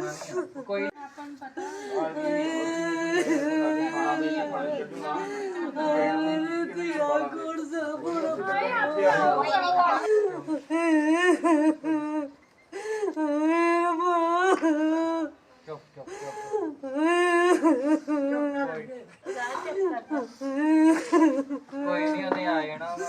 ਕਰੂੰਗਾ ਕੋਈ ਆਪਾਂ ਨੂੰ ਪਤਾ ਕੋਈ ਨਹੀਂ ਉਹਨੇ ਆ ਜਾਣਾ ਵਾ।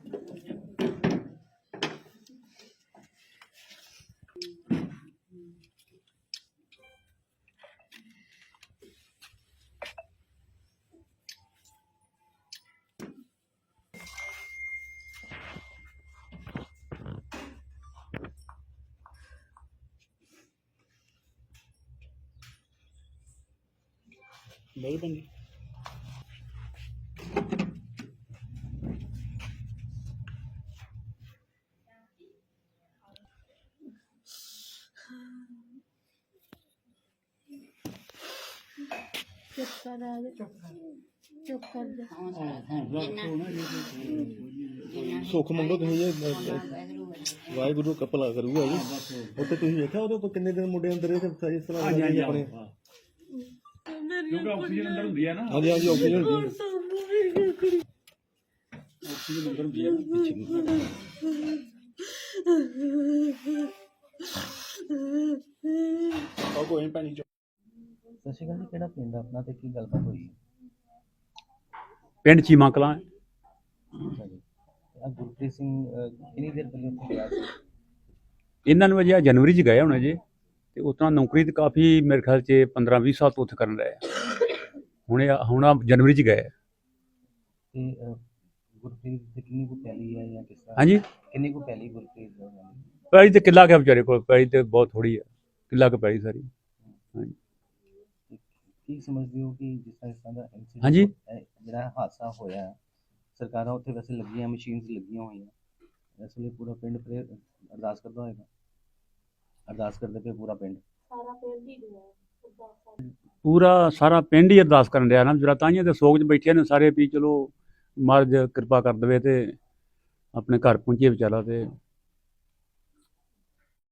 ਨਹੀਂ ਬੰਦੀ ਸੁੱਖ ਮੰਗੋ ਤੁਸੀਂ ਇਹ ਵਾਹਿਗੁਰੂ ਕਪਲਾ ਕਰੂਗਾ ਜੀ। ਉੱਥੇ ਤੁਸੀਂ ਵੇਖਿਆ ਉਹਦੇ ਉੱਪਰ ਕਿੰਨੇ ਦਿਨ ਮੁੰਡੇ ਅੰਦਰ ਇਹ ਤੇ ਇਸ ਤਰ੍ਹਾਂ ਆਪਣੇ? ਕਿਉਂਕਿ ਆਕਸੀਜਨ ਅੰਦਰ ਹੁੰਦੀ ਹੈ ਨਾ। ਹਾਂਜੀ ਹਾਂਜੀ ਆਕਸੀਜਨ ਹੁੰਦੀ ਹੈ। ਆਕਸੀਜਨ ਅੰਦਰ ਹੁੰਦੀ ਹੈ ਆ ਕੋਈ ਪਾਣੀ ਚ ਸਤਿ ਸ਼੍ਰੀ ਅਕਾਲ ਜੀ ਕਿਹੜਾ ਪਿੰਡ ਆ ਆਪਣਾ ਤੇ ਕੀ ਗੱਲਬਾਤ ਹੋਈ? ਪਿੰਡ ਚੀਮਾ ਕਲਾਂ। ਅੱਛਾ ਜੀ। ਆ ਗੁਰਪ੍ਰੀਤ ਸਿੰਘ ਅਹ, ਕਿੰਨੀ ਦੇਰ ਪਹਿਲਾਂ ਉੱਥੇ ਗਿਆ ਸੀ? ਇਹਨਾਂ ਨੂੰ ਅਜੇ ਆਹ ਜਨਵਰੀ ਚ ਗਏ ਹੁਣ ਅਜੇ ਤੇ ਉਤਨਾ ਨੌਕਰੀ ਤੇ ਕਾਫੀ ਮੇਰੇ ਖਿਆਲ ਚ 15 20 ਸਾਲ ਤੋਂ ਉੱਥੇ ਕਰਨ ਰਹੇ ਹੁਣ ਹੁਣ ਜਨਵਰੀ ਚ ਗਏ। ਤੇ ਗੁਰਪ੍ਰੀਤ ਦੀ ਕਿੰਨੀ ਕੁ ਪੈਲੀ ਹੈ ਜਾਂ ਕਿਸ ਤਰ੍ਹਾਂ? ਹਾਂਜੀ? ਕਿੰਨੀ ਕੁ ਪੈਲੀ ਗੁਰਪ੍ਰੀਤ? ਪੈਲੀ ਤੇ ਕਿੱਲਾ ਗਿਆ ਵਿਚਾਰੇ ਕੋਲ ਪੈਲੀ ਤੇ ਬਹੁਤ ਥੋੜੀ ਆ ਕਿੱਲਾ ਕੁ ਪੈਲੀ ਸਾਰੀ। ਕੀ ਸਮਝਦੇ ਹੋ ਕਿ ਜਿਸ ਤਰ੍ਹਾਂ ਦਾ ਹਾਂਜੀ। ਜਿਹੜਾ ਹਾਦਸਾ ਹੋਇਆ ਸਰਕਾਰਾਂ ਉੱਥੇ ਵੈਸੇ ਲੱਗੀਆਂ ਮਸ਼ੀਨਸ ਲੱਗੀਆਂ ਹੋਈਆਂ। ਇਸ ਲਈ ਪੂਰਾ ਪਿੰਡ ਪ੍ਰੇ ਅਰਦਾਸ ਕਰਦਾ ਹੋਏਗਾ। ਅਰਦਾਸ ਕਰਦੇ ਪਏ ਪੂਰਾ ਪਿੰਡ। ਪੂਰਾ ਸਾਰਾ ਪਿੰਡ ਹੀ ਅਰਦਾਸ ਕਰਨ ਰਿਹਾ ਨਾ। ਜਰਾ ਤਾਈਆਂ ਤੇ ਸੋਗ 'ਚ ਬੈਠੇ ਨੇ ਸਾਰੇ ਵੀ ਚਲੋ ਮਹਾਰਾਜ ਕਿਰਪਾ ਕਰ ਦੇਵੇ ਤੇ ਆਪਣੇ ਘਰ ਪਹੁੰਚੇ ਵਿਚਾਰਾ ਤੇ।